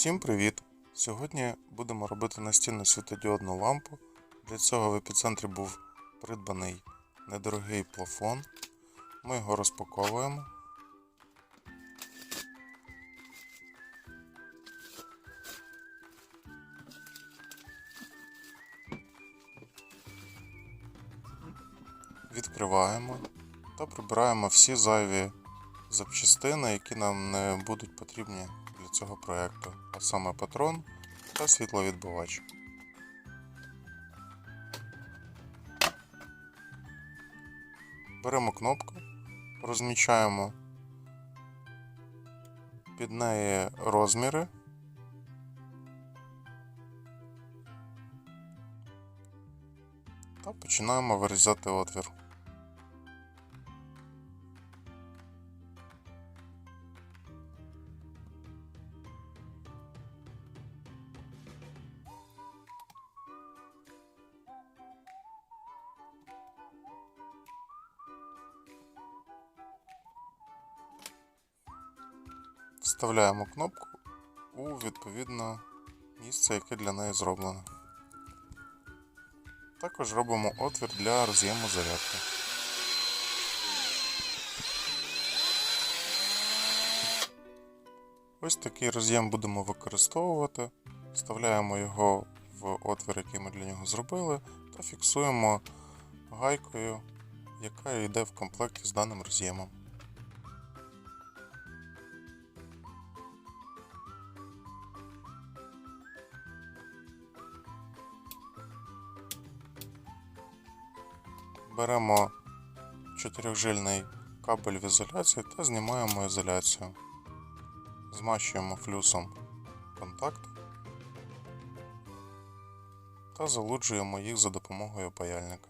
Всім привіт! Сьогодні будемо робити настінну світодіодну лампу. Для цього в епіцентрі був придбаний недорогий плафон. Ми його розпаковуємо. Відкриваємо та прибираємо всі зайві запчастини, які нам не будуть потрібні цього проєкту, а саме патрон та світловідбивач. Беремо кнопку, розмічаємо під неї розміри. Та починаємо вирізати отвір. Вставляємо кнопку у відповідне місце, яке для неї зроблено. Також робимо отвір для роз'єму зарядки. Ось такий роз'єм будемо використовувати. Вставляємо його в отвір, який ми для нього зробили, та фіксуємо гайкою, яка йде в комплекті з даним роз'ємом. Беремо чотирьохжильний кабель в ізоляції та знімаємо ізоляцію. Змащуємо флюсом контакти та залуджуємо їх за допомогою паяльника.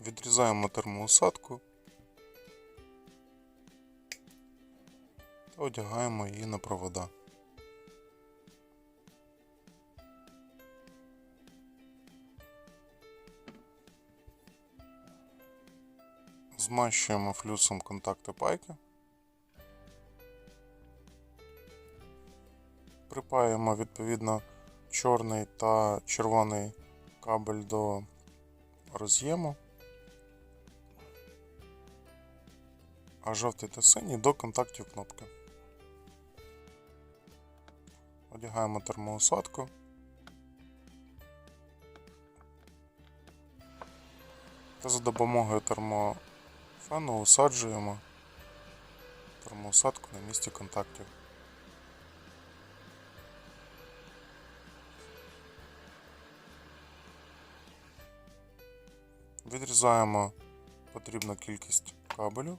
Відрізаємо термоусадку одягаємо її на провода. Змащуємо флюсом контакти пайки. Припаємо відповідно чорний та червоний кабель до роз'єму, а жовтий та синій до контактів кнопки. Одягаємо термоусадку. Та за допомогою термофену усаджуємо термоусадку на місці контактів. Відрізаємо потрібну кількість кабелю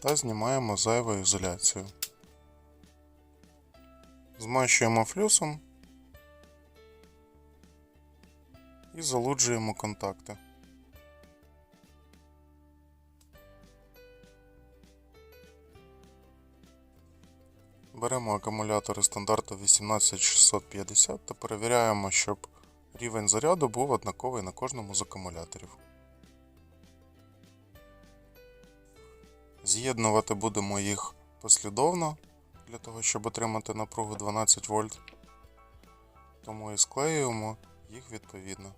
та знімаємо зайву ізоляцію. Змащуємо флюсом і залуджуємо контакти. Беремо акумулятори стандарту 18650 та перевіряємо, щоб рівень заряду був однаковий на кожному з акумуляторів. З'єднувати будемо їх послідовно для того, щоб отримати напругу 12 вольт. Тому і склеюємо їх відповідно.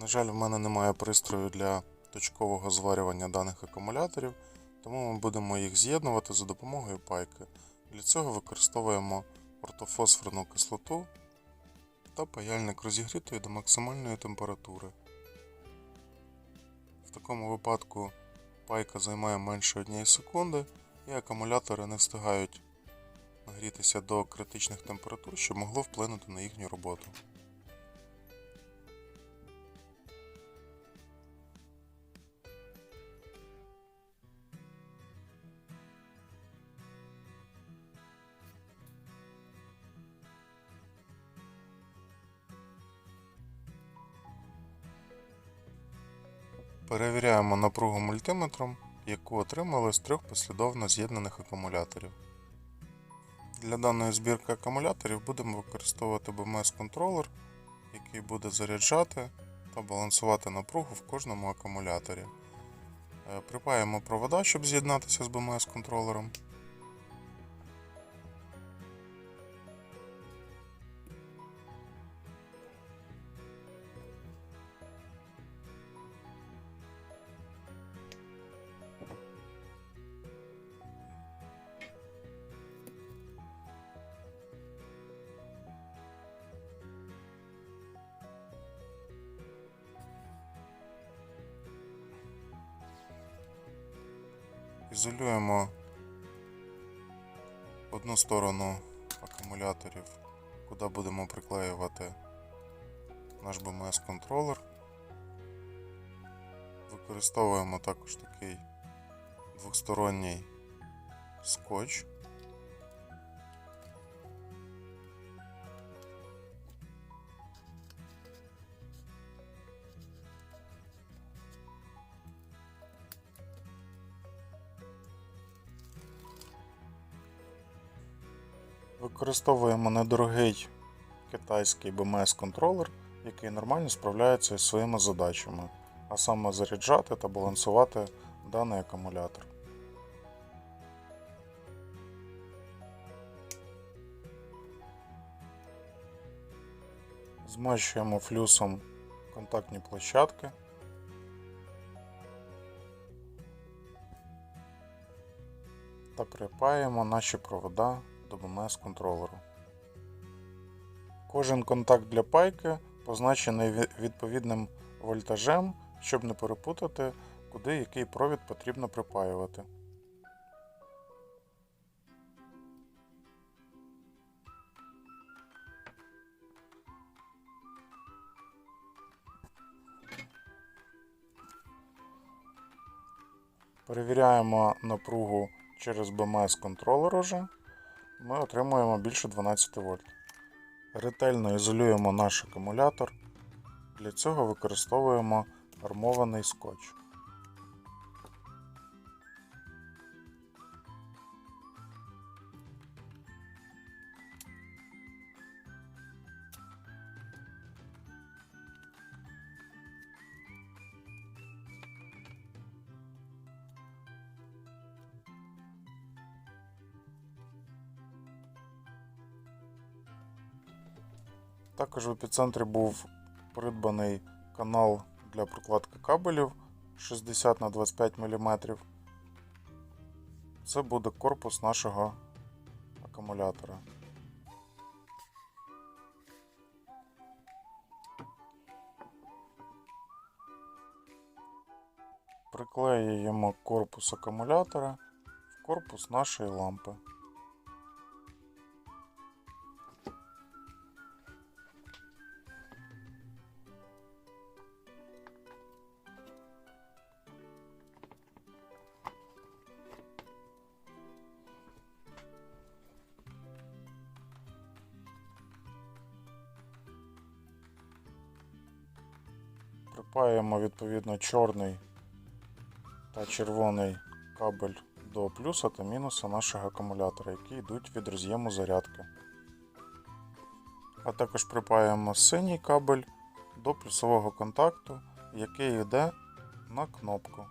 На жаль, в мене немає пристрою для точкового зварювання даних акумуляторів, тому ми будемо їх з'єднувати за допомогою пайки. Для цього використовуємо ортофосфорну кислоту та паяльник розігрітої до максимальної температури. В такому випадку пайка займає менше 1 секунди і акумулятори не встигають нагрітися до критичних температур, що могло вплинути на їхню роботу. Перевіряємо напругу мультиметром, яку отримали з трьох послідовно з'єднаних акумуляторів. Для даної збірки акумуляторів будемо використовувати BMS-контролер, який буде заряджати та балансувати напругу в кожному акумуляторі. Е, Припаємо провода, щоб з'єднатися з BMS-контролером. Ізолюємо одну сторону акумуляторів, куди будемо приклеювати наш BMS контролер. Використовуємо також такий двосторонній скотч. Використовуємо недорогий китайський BMS контролер, який нормально справляється із своїми задачами, а саме заряджати та балансувати даний акумулятор. Змащуємо флюсом контактні площадки. та припаємо наші провода до BMS контролеру. Кожен контакт для пайки позначений відповідним вольтажем, щоб не перепутати, куди який провід потрібно припаювати. Перевіряємо напругу через BMS контролер уже. Ми отримуємо більше 12 вольт. Ретельно ізолюємо наш акумулятор. Для цього використовуємо армований скотч. Також в епіцентрі був придбаний канал для прокладки кабелів 60 на 25 мм. Це буде корпус нашого акумулятора. Приклеюємо корпус акумулятора в корпус нашої лампи. Припаємо відповідно чорний та червоний кабель до плюса та мінуса нашого акумулятора, які йдуть від роз'єму зарядки. А також припаємо синій кабель до плюсового контакту, який йде на кнопку.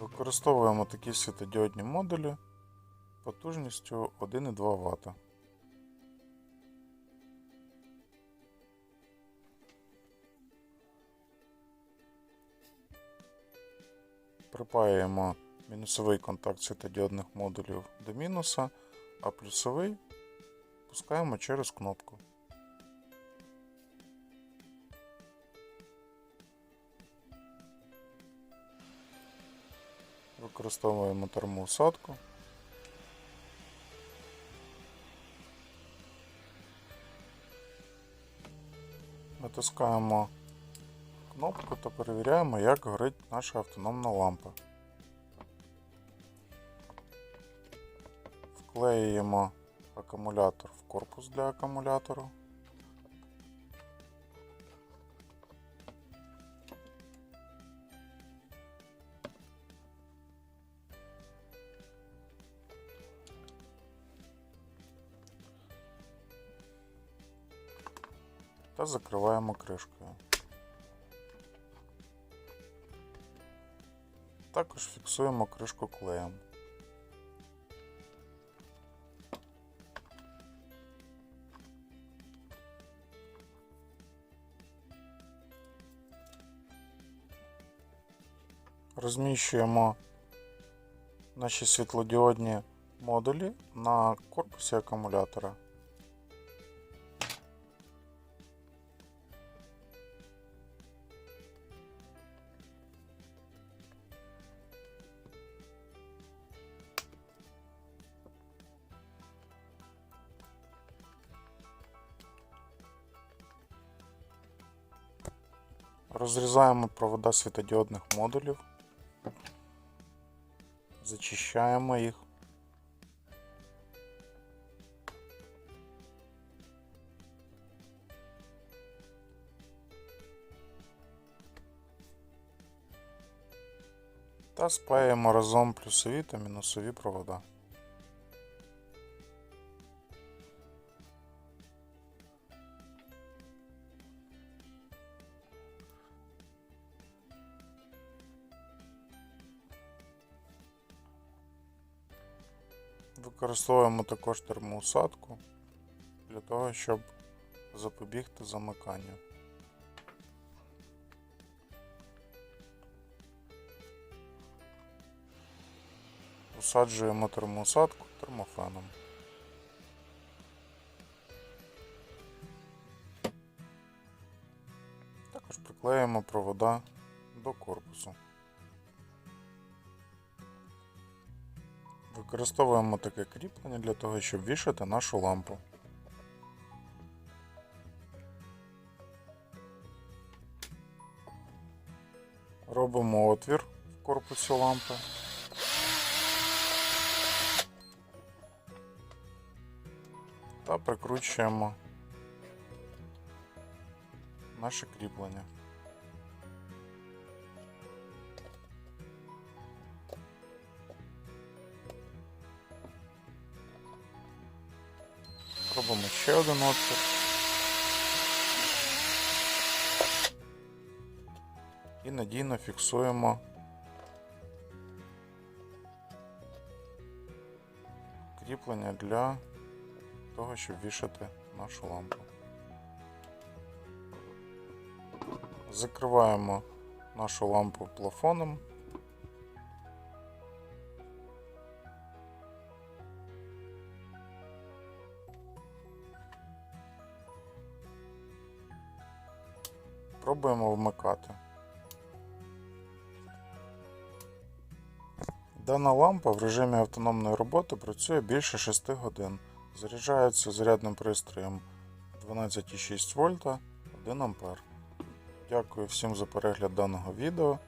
Використовуємо такі світодіодні модулі потужністю 1,2 Вт. Припаюємо мінусовий контакт світодіодних модулів до мінуса, а плюсовий пускаємо через кнопку. Використовуємо термоусадку. Натискаємо кнопку та перевіряємо, як горить наша автономна лампа. Вклеюємо акумулятор в корпус для акумулятору. Та закриваємо кришкою. Також фіксуємо кришку клеєм. Розміщуємо наші світлодіодні модулі на корпусі акумулятора. Розрізаємо провода світодіодних модулів, зачищаємо їх. Та спаємо разом плюсові та мінусові провода. Використовуємо також термоусадку для того, щоб запобігти замиканню. Усаджуємо термоусадку термофеном. Також приклеїмо провода до корпусу. Використовуємо таке кріплення для того, щоб вішати нашу лампу. Робимо отвір в корпусі лампи. Та прикручуємо наше кріплення. Ще один отвір. І надійно фіксуємо кріплення для того, щоб вішати нашу лампу. Закриваємо нашу лампу плафоном. Пробуємо вмикати. Дана лампа в режимі автономної роботи працює більше 6 годин. Заряджається зарядним пристроєм 12,6 вольта 1 ампер. Дякую всім за перегляд даного відео.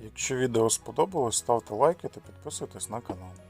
Якщо відео сподобалось, ставте лайки та підписуйтесь на канал.